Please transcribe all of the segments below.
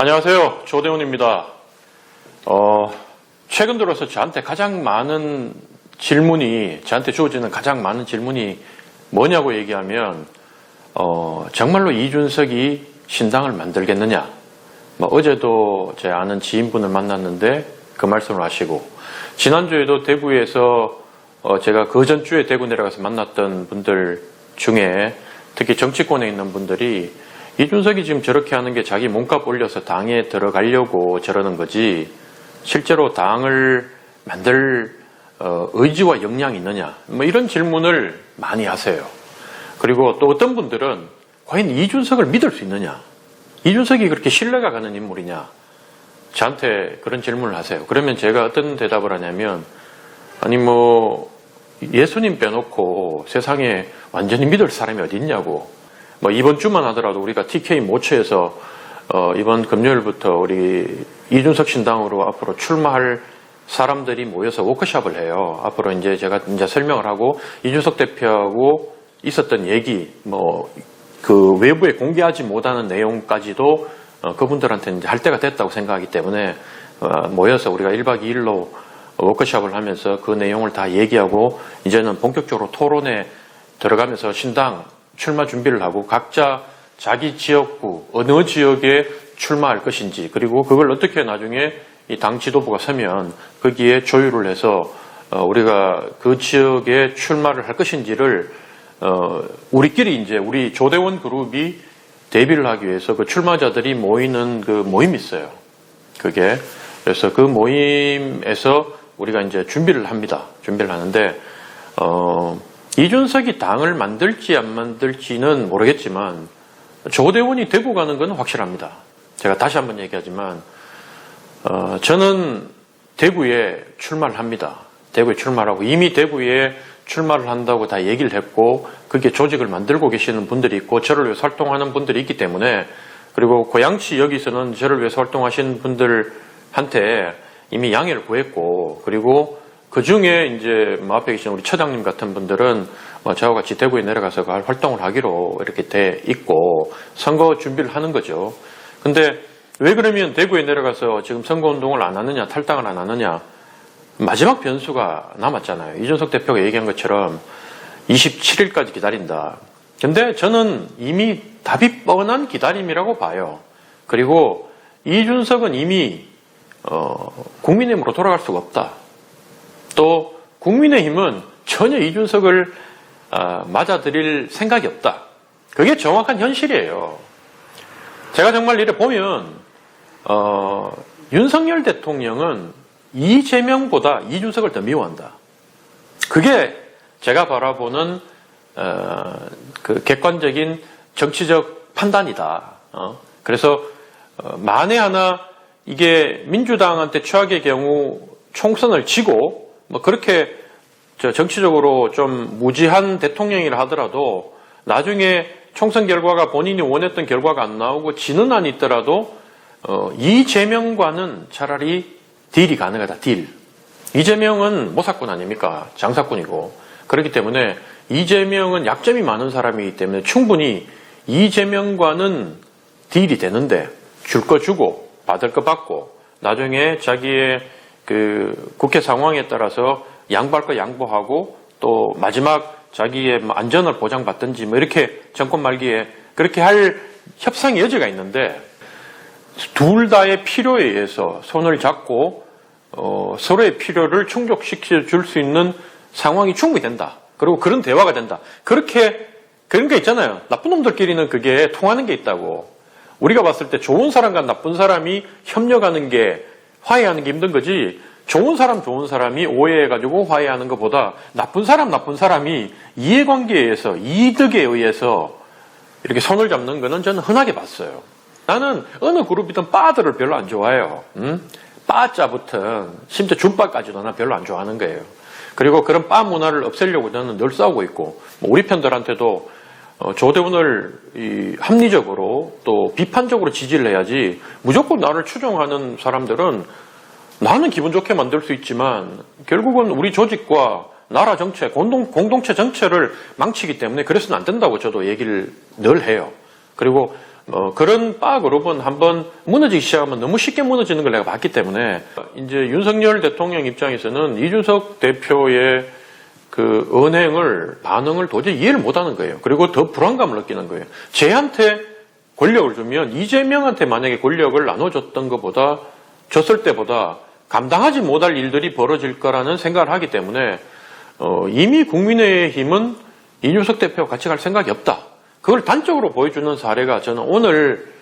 안녕하세요. 조대훈입니다. 어, 최근 들어서 저한테 가장 많은 질문이, 저한테 주어지는 가장 많은 질문이 뭐냐고 얘기하면, 어, 정말로 이준석이 신당을 만들겠느냐. 뭐 어제도 제 아는 지인분을 만났는데 그 말씀을 하시고, 지난주에도 대구에서 어, 제가 그 전주에 대구 내려가서 만났던 분들 중에 특히 정치권에 있는 분들이 이준석이 지금 저렇게 하는 게 자기 몸값 올려서 당에 들어가려고 저러는 거지 실제로 당을 만들 어, 의지와 역량이 있느냐 뭐 이런 질문을 많이 하세요. 그리고 또 어떤 분들은 과연 이준석을 믿을 수 있느냐 이준석이 그렇게 신뢰가 가는 인물이냐 저한테 그런 질문을 하세요. 그러면 제가 어떤 대답을 하냐면 아니 뭐 예수님 빼놓고 세상에 완전히 믿을 사람이 어디 있냐고 뭐 이번 주만 하더라도 우리가 TK 모처에서 어 이번 금요일부터 우리 이준석 신당으로 앞으로 출마할 사람들이 모여서 워크숍을 해요. 앞으로 이제 제가 이제 설명을 하고 이준석 대표하고 있었던 얘기 뭐 그 외부에 공개하지 못하는 내용까지도 어 그분들한테 이제 할 때가 됐다고 생각하기 때문에 어 모여서 우리가 1박 2일로 워크숍을 하면서 그 내용을 다 얘기하고 이제는 본격적으로 토론에 들어가면서 신당 출마 준비를 하고 각자 자기 지역구 어느 지역에 출마할 것인지 그리고 그걸 어떻게 나중에 이 당 지도부가 서면 거기에 조율을 해서 어, 우리가 그 지역에 출마를 할 것인지를 어, 우리끼리 이제 우리 조대원 그룹이 대비를 하기 위해서 그 출마자들이 모이는 그 모임이 있어요. 그게 그래서 그 모임에서 우리가 이제 준비를 합니다. 준비를 하는데 어, 이준석이 당을 만들지 안 만들지는 모르겠지만 조대원이 되고 가는 건 확실합니다. 제가 다시 한번 얘기하지만 어, 저는 대구에 출마를 합니다. 대구에 출마하고 이미 대구에 출마를 한다고 다 얘기를 했고 그게 조직을 만들고 계시는 분들이 있고 저를 위해서 활동하는 분들이 있기 때문에 그리고 고양시 여기서는 저를 위해서 활동하시는 분들한테 이미 양해를 구했고 그리고 그 중에 이제 뭐 앞에 계신 우리 처장님 같은 분들은 뭐 저와 같이 대구에 내려가서 그 활동을 하기로 이렇게 돼 있고 선거 준비를 하는 거죠. 근데 왜 그러면 대구에 내려가서 지금 선거 운동을 안 하느냐 탈당을 안 하느냐 마지막 변수가 남았잖아요. 이준석 대표가 얘기한 것처럼 27일까지 기다린다. 근데 저는 이미 답이 뻔한 기다림이라고 봐요. 그리고 이준석은 이미 어, 국민의힘으로 돌아갈 수가 없다. 또 국민의힘은 전혀 이준석을 어, 맞아들일 생각이 없다. 그게 정확한 현실이에요. 제가 정말 이래 보면 어, 윤석열 대통령은 이재명보다 이준석을 더 미워한다. 그게 제가 바라보는 어, 그 객관적인 정치적 판단이다. 어? 그래서 어, 만에 하나 이게 민주당한테 최악의 경우 총선을 지고 뭐 그렇게 저 정치적으로 좀 무지한 대통령이라 하더라도 나중에 총선 결과가 본인이 원했던 결과가 안 나오고 지는 안 있더라도 어, 이재명과는 차라리 딜이 가능하다. 딜. 이재명은 모사꾼 아닙니까? 장사꾼이고 그렇기 때문에 이재명은 약점이 많은 사람이기 때문에 충분히 이재명과는 딜이 되는데 줄 거 주고 받을 거 받고 나중에 자기의 그 국회 상황에 따라서 양보할 거 양보하고 또 마지막 자기의 뭐 안전을 보장받든지 뭐 이렇게 정권 말기에 그렇게 할 협상의 여지가 있는데 둘 다의 필요에 의해서 손을 잡고 어, 서로의 필요를 충족시켜 줄 수 있는 상황이 충분히 된다. 그리고 그런 대화가 된다. 그렇게 그런 게 있잖아요. 나쁜 놈들끼리는 그게 통하는 게 있다고. 우리가 봤을 때 좋은 사람과 나쁜 사람이 협력하는 게 화해하는 게 힘든 거지. 좋은 사람 좋은 사람이 오해해가지고 화해하는 것보다 나쁜 사람 나쁜 사람이 이해관계에 의해서 이득에 의해서 이렇게 손을 잡는 거는 저는 흔하게 봤어요. 나는 어느 그룹이든 빠들을 별로 안 좋아해요. 음? 붙은 심지어 준빠까지도 난 별로 안 좋아하는 거예요. 그리고 그런 빠 문화를 없애려고 저는 늘 싸우고 있고 뭐 우리 편들한테도 어, 조대원을 이 합리적으로 또 비판적으로 지지를 해야지 무조건 나를 추종하는 사람들은 나는 기분 좋게 만들 수 있지만 결국은 우리 조직과 나라 정체, 공동, 공동체 전체를 망치기 때문에 그래서는 안 된다고 저도 얘기를 늘 해요. 그리고 어, 그런 바 그룹은 한번 무너지기 시작하면 너무 쉽게 무너지는 걸 내가 봤기 때문에 이제 윤석열 대통령 입장에서는 이준석 대표의 그 언행을 반응을 도저히 이해를 못하는 거예요. 그리고 더 불안감을 느끼는 거예요. 쟤한테 권력을 주면 이재명한테 만약에 권력을 나눠줬던 것보다 줬을 때보다 감당하지 못할 일들이 벌어질 거라는 생각을 하기 때문에 어, 이미 국민의힘은 이준석 대표와 같이 갈 생각이 없다. 그걸 단적으로 보여주는 사례가 저는 오늘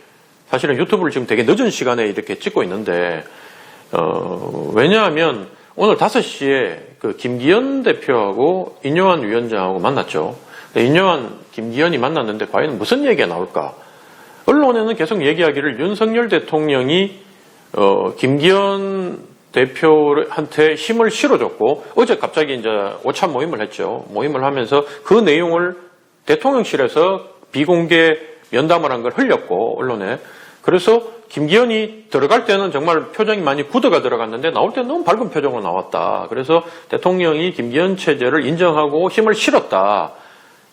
사실은 유튜브를 지금 되게 늦은 시간에 이렇게 찍고 있는데 어, 왜냐하면 오늘 5시에 그 김기현 대표하고 인요한 위원장하고 만났죠. 인요한 김기현이 만났는데 과연 무슨 얘기가 나올까? 언론에는 계속 얘기하기를 윤석열 대통령이 어, 김기현 대표한테 힘을 실어줬고 어제 갑자기 이제 오찬 모임을 했죠. 모임을 하면서 그 내용을 대통령실에서 비공개 면담을 한 걸 흘렸고 언론에 그래서 김기현이 들어갈 때는 정말 표정이 많이 굳어가 들어갔는데 나올 때는 너무 밝은 표정으로 나왔다. 그래서 대통령이 김기현 체제를 인정하고 힘을 실었다.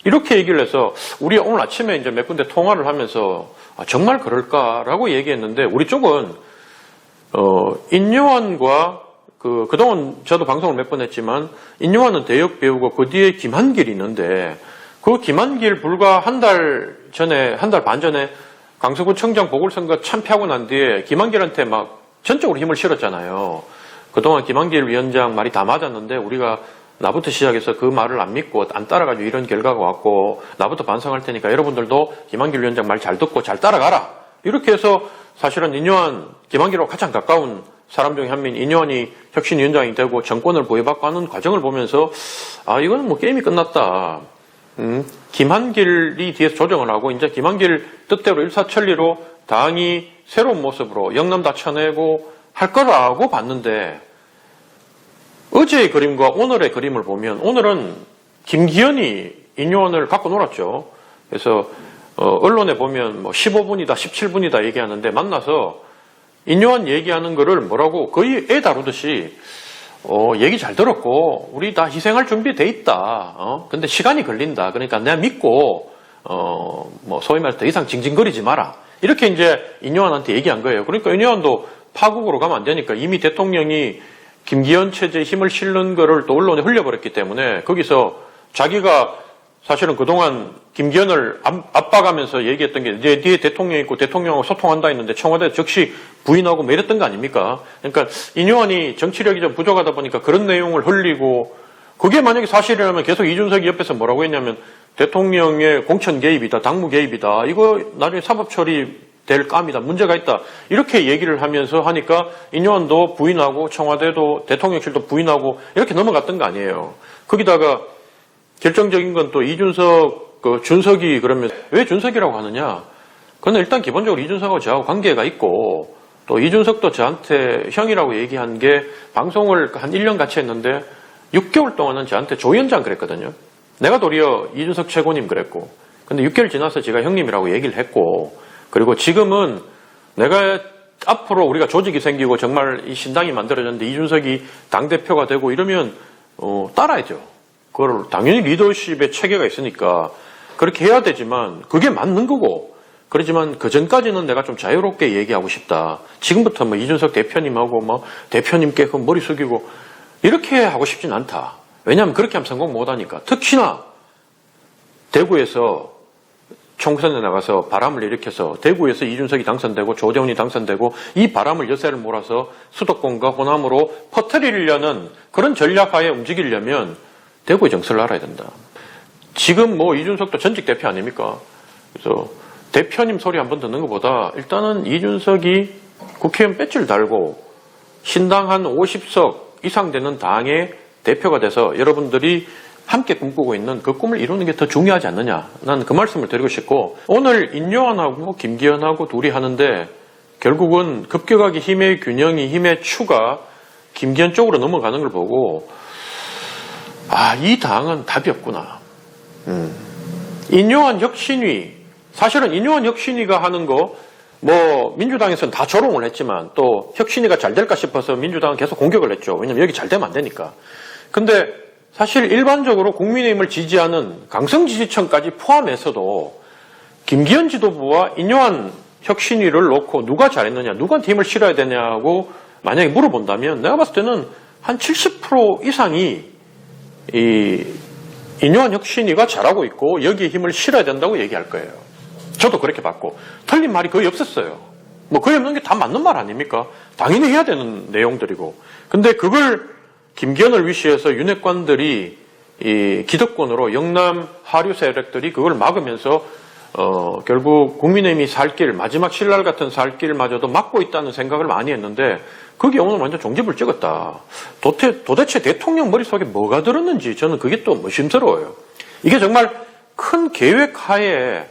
이렇게 얘기를 해서 우리 오늘 아침에 이제 몇 군데 통화를 하면서 아, 정말 그럴까라고 얘기했는데 우리 쪽은 어, 인요한과 그, 그동안 저도 방송을 몇 번 했지만, 인요한은 대역 배우고 그 뒤에 김한길이 있는데, 그 김한길 불과 한 달 전에, 한 달 반 전에 강서구 청장 보궐선거 참패하고 난 뒤에 김한길한테 막 전적으로 힘을 실었잖아요. 그동안 김한길 위원장 말이 다 맞았는데, 우리가 나부터 시작해서 그 말을 안 믿고 안 따라가지고 이런 결과가 왔고, 나부터 반성할 테니까 여러분들도 김한길 위원장 말 잘 듣고 잘 따라가라. 이렇게 해서 사실은 인요한 김한길하고 가장 가까운 사람 중에 한 명인 인요한이 혁신위원장이 되고 정권을 보유받고 하는 과정을 보면서 아 이거는 뭐 게임이 끝났다. 음, 김한길이 뒤에서 조정을 하고 이제 김한길 뜻대로 일사천리로 당이 새로운 모습으로 영남 다 쳐내고 할 거라고 봤는데 어제의 그림과 오늘의 그림을 보면 오늘은 김기현이 인요한을 갖고 놀았죠. 그래서 어, 언론에 보면 뭐 15분이다, 17분이다 얘기하는데 만나서 인요한 얘기하는 거를 뭐라고 거의 애 다루듯이 어, 얘기 잘 들었고 우리 다 희생할 준비 돼 있다. 어? 근데 시간이 걸린다. 그러니까 내가 믿고 어, 뭐 소위 말해서 더 이상 징징거리지 마라. 이렇게 이제 인요한한테 얘기한 거예요. 그러니까 인요한도 파국으로 가면 안 되니까 이미 대통령이 김기현 체제에 힘을 실는 거를 또 언론에 흘려버렸기 때문에 거기서 자기가 사실은 그동안 김기현을 압- 압박하면서 얘기했던 게 내 뒤에 대통령 있고 대통령하고 소통한다 했는데 청와대 즉시 부인하고 뭐 이랬던 거 아닙니까? 그러니까 인요한이 정치력이 좀 부족하다 보니까 그런 내용을 흘리고 그게 만약에 사실이라면 계속 이준석이 옆에서 뭐라고 했냐면 대통령의 공천 개입이다, 당무 개입이다. 이거 나중에 사법 처리 될 감이다. 문제가 있다. 이렇게 얘기를 하면서 하니까 인요한도 부인하고 청와대도 대통령실도 부인하고 이렇게 넘어갔던 거 아니에요. 거기다가 결정적인 건 또 이준석, 그 준석이 그러면 왜 준석이라고 하느냐? 그건 일단 기본적으로 이준석하고 저하고 관계가 있고 또 이준석도 저한테 형이라고 얘기한 게 방송을 한 1년 같이 했는데 6개월 동안은 저한테 조위원장 그랬거든요. 내가 도리어 이준석 최고님 그랬고 근데 6개월 지나서 제가 형님이라고 얘기를 했고 그리고 지금은 내가 앞으로 우리가 조직이 생기고 정말 이 신당이 만들어졌는데 이준석이 당대표가 되고 이러면 어, 따라야죠. 그걸 당연히 리더십의 체계가 있으니까 그렇게 해야 되지만 그게 맞는 거고 그렇지만 그 전까지는 내가 좀 자유롭게 얘기하고 싶다. 지금부터 뭐 이준석 대표님하고 뭐 대표님께 그 머리 숙이고 이렇게 하고 싶진 않다. 왜냐하면 그렇게 하면 성공 못 하니까. 특히나 대구에서 총선에 나가서 바람을 일으켜서 대구에서 이준석이 당선되고 조재훈이 당선되고 이 바람을 여세를 몰아서 수도권과 호남으로 퍼뜨리려는 그런 전략하에 움직이려면 대구의 정서를 알아야 된다. 지금 뭐 이준석도 전직 대표 아닙니까? 그래서 대표님 소리 한 번 듣는 것보다 일단은 이준석이 국회의원 배지를 달고 신당 한 50석 이상 되는 당의 대표가 돼서 여러분들이 함께 꿈꾸고 있는 그 꿈을 이루는 게 더 중요하지 않느냐. 난 그 말씀을 드리고 싶고 오늘 인요한하고 김기현하고 둘이 하는데 결국은 급격하게 힘의 균형이 힘의 추가 김기현 쪽으로 넘어가는 걸 보고 아, 이 당은 답이 없구나. 음. 인요한 혁신위, 사실은 인요한 혁신위가 하는 거, 뭐, 민주당에서는 다 조롱을 했지만, 또, 혁신위가 잘 될까 싶어서 민주당은 계속 공격을 했죠. 왜냐면 여기 잘 되면 안 되니까. 근데, 사실 일반적으로 국민의힘을 지지하는 강성 지지층까지 포함해서도, 김기현 지도부와 인요한 혁신위를 놓고 누가 잘했느냐, 누구한테 힘을 실어야 되냐고 만약에 물어본다면 내가 봤을 때는 한 70% 이상이 이 인요한 혁신위가 잘하고 있고 여기에 힘을 실어야 된다고 얘기할 거예요. 저도 그렇게 봤고 틀린 말이 거의 없었어요. 뭐 거의 없는 게 다 맞는 말 아닙니까? 당연히 해야 되는 내용들이고. 근데 그걸 김기현을 위시해서 윤핵관들이 이 기득권으로 영남 하류 세력들이 그걸 막으면서 어, 결국 국민의힘이 살 길, 마지막 신랄 같은 살 길마저도 막고 있다는 생각을 많이 했는데 그게 오늘 완전 종집을 찍었다. 도대, 도대체 대통령 머릿속에 뭐가 들었는지 저는 그게 또 의심스러워요. 이게 정말 큰 계획 하에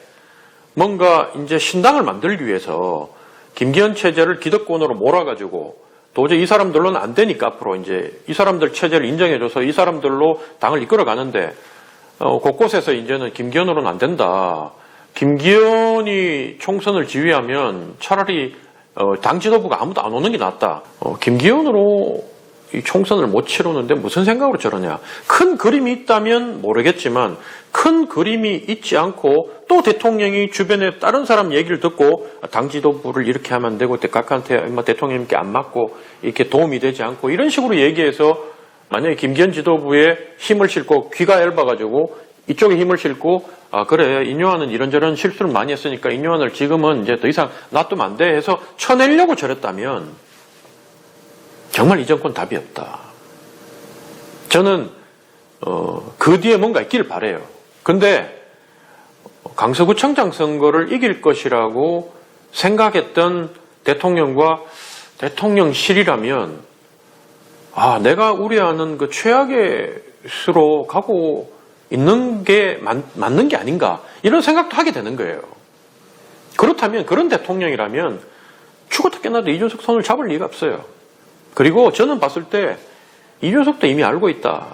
뭔가 이제 신당을 만들기 위해서 김기현 체제를 기득권으로 몰아가지고 도저히 이 사람들로는 안 되니까 앞으로 이제 이 사람들 체제를 인정해줘서 이 사람들로 당을 이끌어가는데 어, 곳곳에서 이제는 김기현으로는 안 된다. 김기현이 총선을 지휘하면 차라리 어, 당 지도부가 아무도 안 오는 게 낫다. 어, 김기현으로 이 총선을 못 치르는데 무슨 생각으로 저러냐. 큰 그림이 있다면 모르겠지만 큰 그림이 있지 않고 또 대통령이 주변에 다른 사람 얘기를 듣고 당 지도부를 이렇게 하면 안 되고 각한테 뭐 대통령님께 안 맞고 이렇게 도움이 되지 않고 이런 식으로 얘기해서 만약에 김기현 지도부에 힘을 싣고 귀가 얇아가지고 이쪽에 힘을 싣고 아 그래 인요한은 이런저런 실수를 많이 했으니까 인요한을 지금은 이제 더 이상 놔두면 안 돼 해서 쳐내려고 저랬다면 정말 이 정권 답이 없다. 저는 어, 그 뒤에 뭔가 있기를 바래요. 근데 강서구청장 선거를 이길 것이라고 생각했던 대통령과 대통령실이라면 아 내가 우려하는 그 최악의 수로 가고 있는 게 맞, 맞는 게 아닌가 이런 생각도 하게 되는 거예요. 그렇다면 그런 대통령이라면 죽었다 깨나도 이준석 손을 잡을 리가 없어요. 그리고 저는 봤을 때 이준석도 이미 알고 있다.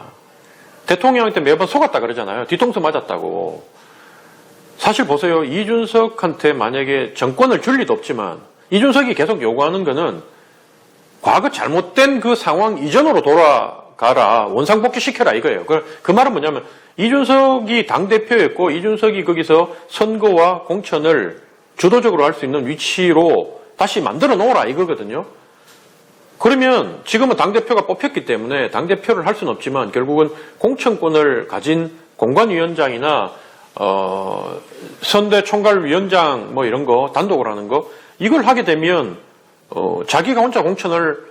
대통령한테 매번 속았다 그러잖아요. 뒤통수 맞았다고. 사실 보세요. 이준석한테 만약에 정권을 줄 리도 없지만 이준석이 계속 요구하는 거는 과거 잘못된 그 상황 이전으로 돌아 가라. 원상복귀 시켜라 이거예요. 그, 그 말은 뭐냐면 이준석이 당 대표였고 이준석이 거기서 선거와 공천을 주도적으로 할 수 있는 위치로 다시 만들어 놓으라 이거거든요. 그러면 지금은 당대표가 뽑혔기 때문에 당대표를 할 수는 없지만 결국은 공천권을 가진 공관위원장이나 어, 선대 총괄위원장 뭐 이런 거 단독으로 하는 거 이걸 하게 되면 어, 자기가 혼자 공천을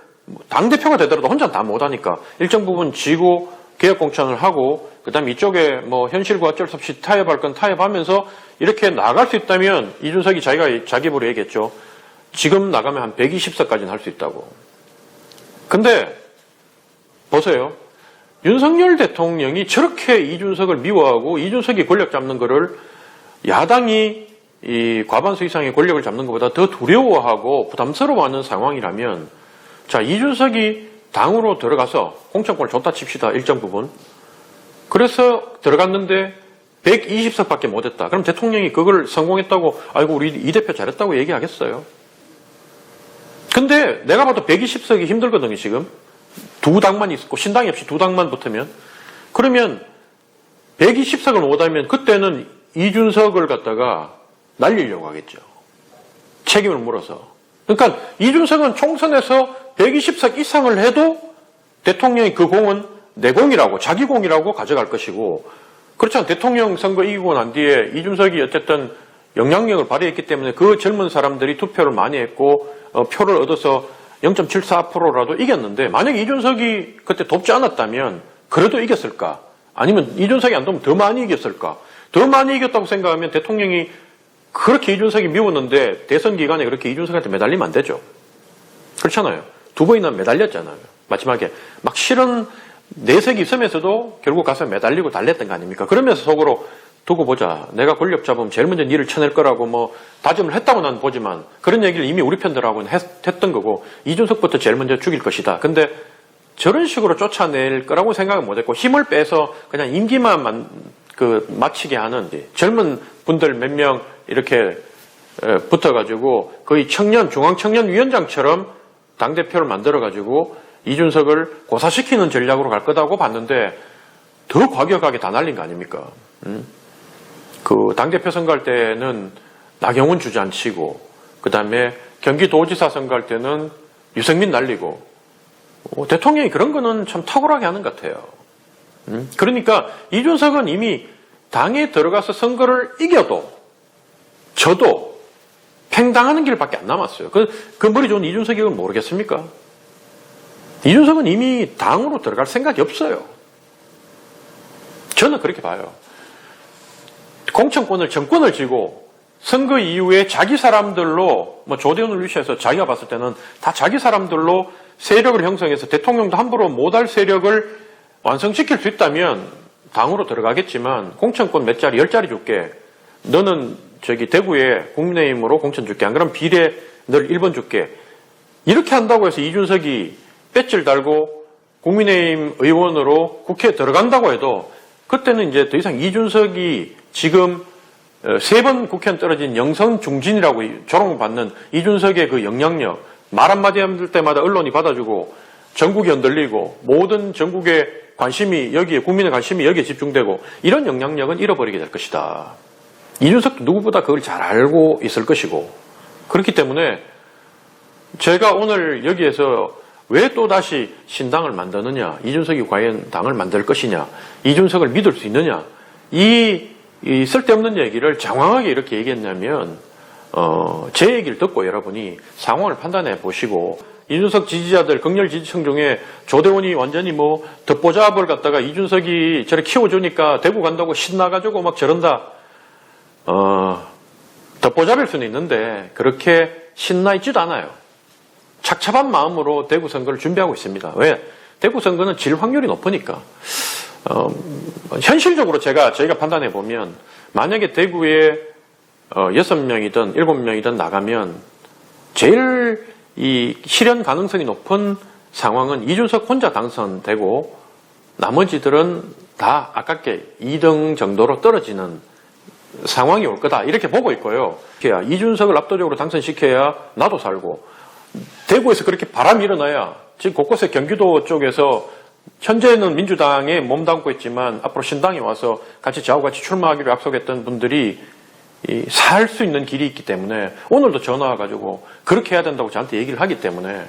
당 대표가 되더라도 혼자 다 못하니까 일정 부분 지고 개혁 공천을 하고 그다음에 이쪽에 뭐 현실과 어쩔 수 없이 타협할 건 타협하면서 이렇게 나갈 수 있다면 이준석이 자기가 자기 입으로 얘기했죠. 지금 나가면 한 120석까지는 할 수 있다고. 근데 보세요. 윤석열 대통령이 저렇게 이준석을 미워하고 이준석이 권력 잡는 거를 야당이 이 과반수 이상의 권력을 잡는 것보다 더 두려워하고 부담스러워하는 상황이라면 자 이준석이 당으로 들어가서 공천권을 줬다 칩시다 일정 부분 그래서 들어갔는데 120석밖에 못했다. 그럼 대통령이 그걸 성공했다고 아이고 우리 이 대표 잘했다고 얘기하겠어요? 근데 내가 봐도 120석이 힘들거든요, 지금. 두 당만 있고, 신당이 없이 두 당만 붙으면. 그러면 120석을 못하면 그때는 이준석을 갖다가 날리려고 하겠죠. 책임을 물어서. 그러니까 이준석은 총선에서 120석 이상을 해도 대통령이 그 공은 내 공이라고, 자기 공이라고 가져갈 것이고, 그렇잖아. 대통령 선거 이기고 난 뒤에 이준석이 어쨌든 영향력을 발휘했기 때문에 그 젊은 사람들이 투표를 많이 했고 어, 표를 얻어서 0.74%라도 이겼는데 만약에 이준석이 그때 돕지 않았다면 그래도 이겼을까? 아니면 이준석이 안 돕으면 더 많이 이겼을까? 더 많이 이겼다고 생각하면 대통령이 그렇게 이준석이 미웠는데 대선 기간에 그렇게 이준석한테 매달리면 안 되죠. 그렇잖아요. 두 번이나 매달렸잖아요. 마지막에 막 실은 내색이 있으면서도 결국 가서 매달리고 달랬던 거 아닙니까? 그러면서 속으로 두고 보자. 내가 권력 잡으면 제일 먼저 니를 쳐낼 거라고 뭐 다짐을 했다고 난 보지만 그런 얘기를 이미 우리 편들하고는 했, 던 거고 이준석부터 제일 먼저 죽일 것이다. 근데 저런 식으로 쫓아낼 거라고 생각은 못했고 힘을 빼서 그냥 임기만 만, 그 마치게 하는 젊은 분들 몇명 이렇게 붙어가지고 거의 청년 중앙청년 위원장처럼 당 대표를 만들어가지고 이준석을 고사시키는 전략으로 갈 거다고 봤는데 더 과격하게 다 날린 거 아닙니까? 음? 그 당 대표 선거할 때는 나경원 주저앉히고 그 다음에 경기도지사 선거할 때는 유승민 날리고 어, 대통령이 그런 거는 참 탁월하게 하는 것 같아요. 음? 그러니까 이준석은 이미 당에 들어가서 선거를 이겨도 저도 팽당하는 길밖에 안 남았어요. 그, 그 머리 좋은 이준석이 그걸 모르겠습니까? 이준석은 이미 당으로 들어갈 생각이 없어요. 저는 그렇게 봐요. 공천권을 정권을 쥐고 선거 이후에 자기 사람들로 뭐 조대원을 위시해서 자기가 봤을 때는 다 자기 사람들로 세력을 형성해서 대통령도 함부로 못할 세력을 완성시킬 수 있다면 당으로 들어가겠지만 공천권 몇 자리 열 자리 줄게 너는 저기 대구에 국민의힘으로 공천 줄게 안 그럼 비례 널 1번 줄게 이렇게 한다고 해서 이준석이 배지를 달고 국민의힘 의원으로 국회에 들어간다고 해도 그때는 이제 더 이상 이준석이 지금 세 번 국회의원 떨어진 영선 중진이라고 조롱을 받는 이준석의 그 영향력 말 한마디 할 때마다 언론이 받아주고 전국이 흔들리고 모든 전국의 관심이 여기에 국민의 관심이 여기에 집중되고 이런 영향력은 잃어버리게 될 것이다. 이준석도 누구보다 그걸 잘 알고 있을 것이고 그렇기 때문에 제가 오늘 여기에서 왜 또다시 신당을 만드느냐 이준석이 과연 당을 만들 것이냐 이준석을 믿을 수 있느냐 이, 이 쓸데없는 얘기를 장황하게 이렇게 얘기했냐면 어, 제 얘기를 듣고 여러분이 상황을 판단해 보시고 이준석 지지자들 극렬 지지층 중에 조대원이 완전히 뭐 덮보잡을 갖다가 이준석이 저를 키워주니까 대구 간다고 신나가지고 막 저런다 어, 덮보잡일 수는 있는데 그렇게 신나 있지도 않아요. 착잡한 마음으로 대구 선거를 준비하고 있습니다. 왜? 대구 선거는 질 확률이 높으니까. 어, 현실적으로 제가 저희가 판단해 보면 만약에 대구에 어, 6명이든 7명이든 나가면 제일 이 실현 가능성이 높은 상황은 이준석 혼자 당선되고 나머지들은 다 아깝게 2등 정도로 떨어지는 상황이 올 거다 이렇게 보고 있고요. 이준석을 압도적으로 당선시켜야 나도 살고 대구에서 그렇게 바람이 일어나야 지금 곳곳에 경기도 쪽에서 현재는 민주당에 몸담고 있지만 앞으로 신당에 와서 같이 저하고 같이 출마하기로 약속했던 분들이 살 수 있는 길이 있기 때문에 오늘도 전화 와가지고 그렇게 해야 된다고 저한테 얘기를 하기 때문에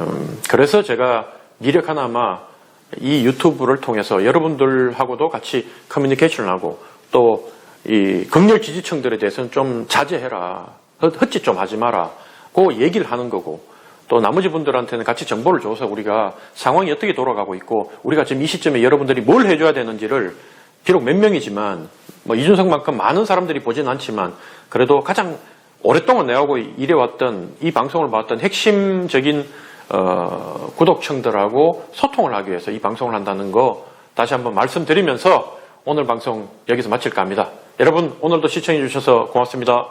음, 그래서 제가 미력 하나마 이 유튜브를 통해서 여러분들하고도 같이 커뮤니케이션을 하고 또 이 극렬 지지층들에 대해서는 좀 자제해라. 헛짓 좀 하지 마라. 그 얘기를 하는 거고. 또 나머지 분들한테는 같이 정보를 줘서 우리가 상황이 어떻게 돌아가고 있고 우리가 지금 이 시점에 여러분들이 뭘 해줘야 되는지를 비록 몇 명이지만 뭐 이준석만큼 많은 사람들이 보진 않지만 그래도 가장 오랫동안 내하고 일해왔던 이 방송을 봤던 핵심적인 어, 구독층들하고 소통을 하기 위해서 이 방송을 한다는 거 다시 한번 말씀드리면서 오늘 방송 여기서 마칠까 합니다. 여러분 오늘도 시청해 주셔서 고맙습니다.